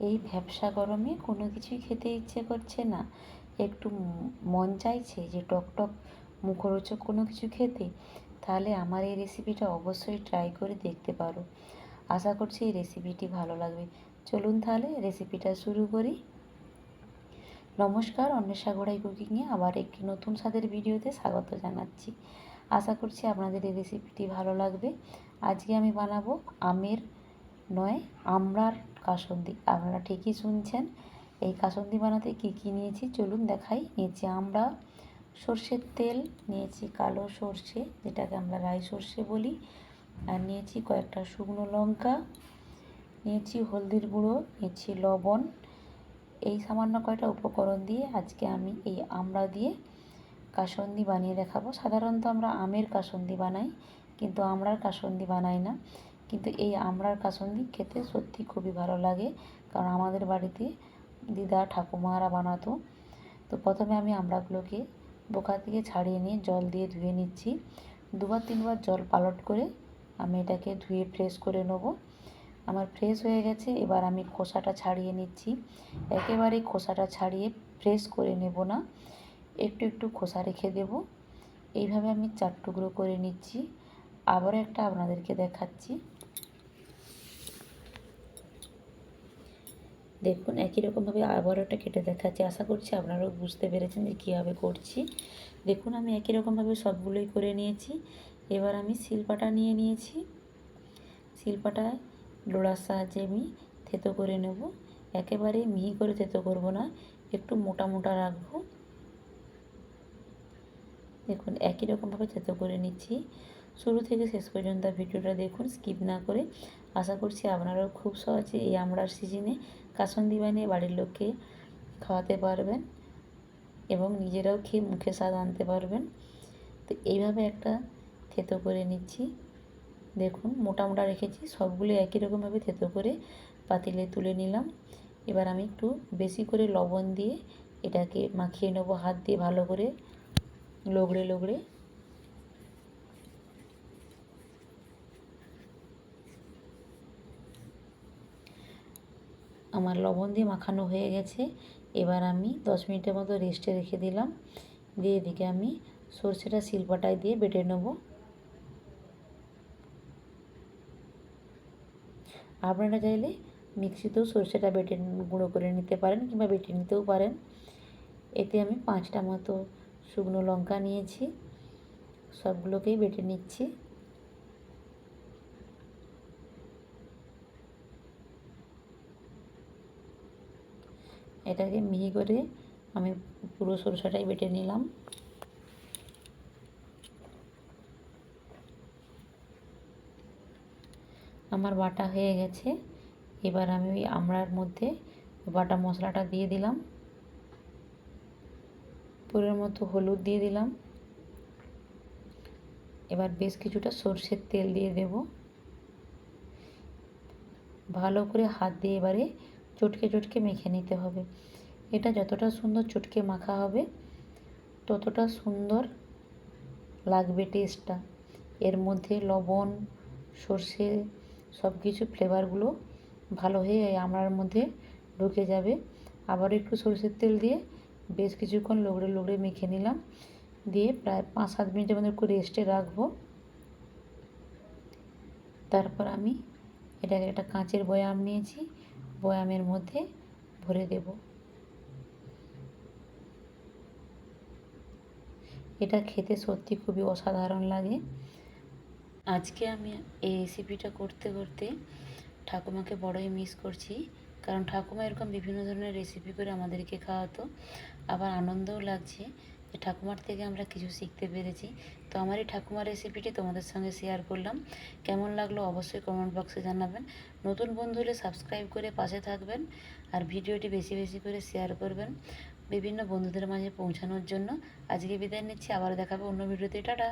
এই ভ্যাবসা গরমে কোনো কিছুই খেতে ইচ্ছে করছে না। একটু মন চাইছে যে টক টক মুখরোচক কোনো কিছু খেতে, তাহলে আমার এই রেসিপিটা অবশ্যই ট্রাই করে দেখতে পারো। আশা করছি এই রেসিপিটি ভালো লাগবে। চলুন তাহলে রেসিপিটা শুরু করি। নমস্কার, অন্বেষা গোড়াই কুকিংয়ে আবার একটি নতুন স্বাদের ভিডিওতে স্বাগত জানাচ্ছি। আশা করছি আপনাদের এই রেসিপিটি ভালো লাগবে। আজকে আমি বানাবো আমের নয় আমড়ার কাসন্দি, আপনারা ঠিকই শুনছেন। এই কাসন্দি বানাতে কি কি নিয়েছি? চলুন দেখাই। নিয়েছি আমরা সর্ষের তেল, নিয়েছি কালো সর্ষে, যেটাকে আমরা রাই সর্ষে বলি। আর নিয়েছি কয়েকটা শুকনো লঙ্কা, নিয়েছি হলদির গুঁড়ো, নিয়েছি লবণ। এই সামান্য কয়টা উপকরণ দিয়ে আজকে আমি এই আমড়া দিয়ে কাসন্দি বানিয়ে দেখাবো। সাধারণত আমরা আমের কাসন্দি বানাই, কিন্তু আমড়ার কাসন্দি বানাই না। কিন্তু এই আমড়ার কাসন্দি খেতে সত্যি খুবই ভালো লাগে, কারণ আমাদের বাড়িতে দিদা ঠাকুমারা বানাতো। তো প্রথমে আমি আমড়াগুলোকে বোকা থেকে ছাড়িয়ে নিয়ে জল দিয়ে ধুয়ে নিচ্ছি। দুবার তিনবার জল পালট করে আমি এটাকে ধুয়ে ফ্রেশ করে নেব। আমার ফ্রেশ হয়ে গেছে, এবার আমি খোসাটা ছাড়িয়ে নিচ্ছি। একেবারেই খোসাটা ছাড়িয়ে ফ্রেশ করে নেব না, একটু একটু খোসা রেখে দেব। এইভাবে আমি চার টুকরো করে নিচ্ছি। আবারও একটা আপনাদেরকে দেখাচ্ছি। দেখুন, একই রকমভাবে আবারও একটা কেটে দেখাচ্ছি। আশা করছি আপনারাও বুঝতে পেরেছেন যে কীভাবে করছি। দেখুন, আমি একই রকমভাবে সবগুলোই করে নিয়েছি। এবার আমি শিলপাটা নিয়ে নিয়েছি। শিলপাটায় লোড়ার সাহায্যে আমি থেতো করে নেব। একেবারে মিহি করে থেতো করব না, একটু মোটা মোটা রাখব। দেখুন, একই রকমভাবে থেতো করে নিচ্ছি। শুরু থেকে শেষ পর্যন্ত ভিডিওটা দেখুন, স্কিপ না করে। আশা করছি আপনারাও খুব সহজে এই আমড়ার সিজনে কাসন্দি বানিয়ে বাড়ির লোককে খাওয়াতে পারবেন এবং নিজেরাও খেয়ে মুখে স্বাদ আনতে পারবেন। তো এইভাবে একটা থেতো করে নিচ্ছি। দেখুন, মোটা মোটা রেখেছি, সবগুলো একই রকমভাবে থেতো করে পাতিলে তুলে নিলাম। এবার আমি একটু বেশি করে লবণ দিয়ে এটাকে মাখিয়ে নেব, হাত দিয়ে ভালো করে, লগড়ে লগড়ে। আমার লবণ দিয়ে মাখানো হয়ে গেছে। এবার আমি দশ মিনিটের মতো রেস্টে রেখে দিলাম। দিয়ে এদিকে আমি সর্ষেটা শিলপাটায় দিয়ে বেটে নেব। আপনারা চাইলে মিক্সিতেও সর্ষেটা বেটে গুঁড়ো করে নিতে পারেন কিংবা বেটে নিতেও পারেন। এতে আমি পাঁচটা মতো শুকনো লঙ্কা নিয়েছি। সবগুলোকেই বেটে নিচ্ছি। এটাকে মিহি করে আমি পুরো সরষাটাই বেটে নিলাম। আমার বাটা হয়ে গেছে। এবার আমি ওই আমড়ার মধ্যে বাটা মশলাটা দিয়ে দিলাম। পুরের মতো হলুদ দিয়ে দিলাম। এবার বেশ কিছুটা সর্ষের তেল দিয়ে দেব। ভালো করে হাত দিয়ে এবারে চটকে চটকে মেখে নিতে হবে। এটা যতটা সুন্দর চটকে মাখা হবে, ততটা সুন্দর লাগবে টেস্টটা এর মধ্যে লবণ, সর্ষে সব কিছু ফ্লেভারগুলো ভালো হয়ে আমড়ার মধ্যে ঢুকে যাবে। আবার একটু সরষের তেল দিয়ে বেশ কিছুক্ষণ লগড়ে লগড়ে মেখে নিলাম। দিয়ে প্রায় পাঁচ সাত মিনিটের মধ্যে একটু রেস্টে রাখব। তারপর আমি এটাকে একটা কাঁচের বয়াম নিয়েছি। বয়ামের মধ্যে ভরে দেব। এটা খেতে সত্যি খুবই অসাধারণ লাগে। আজকে আমি এই রেসিপিটা করতে করতে ঠাকুমাকে বড়ই মিস করছি, কারণ ঠাকুমা এরকম বিভিন্ন ধরনের রেসিপি করে আমাদেরকে খাওয়াতো। আবার আনন্দও লাগছে। ঠাকুমার থেকে আমরা কিছু শিখতে পেরেছি। তো আমার এই ঠাকুমার রেসিপিটি তোমাদের সঙ্গে শেয়ার করলাম। কেমন লাগল অবশ্যই কমেন্ট বক্সে জানাবেন। নতুন বন্ধু হলে সাবস্ক্রাইব করে পাশে থাকবেন আর ভিডিওটি বেশি বেশি করে শেয়ার করবেন বিভিন্ন বন্ধুদের মাঝে পৌঁছানোর জন্য। আজকে বিদায় নিচ্ছি আবার দেখাবো অন্য ভিডিওতে টাটা!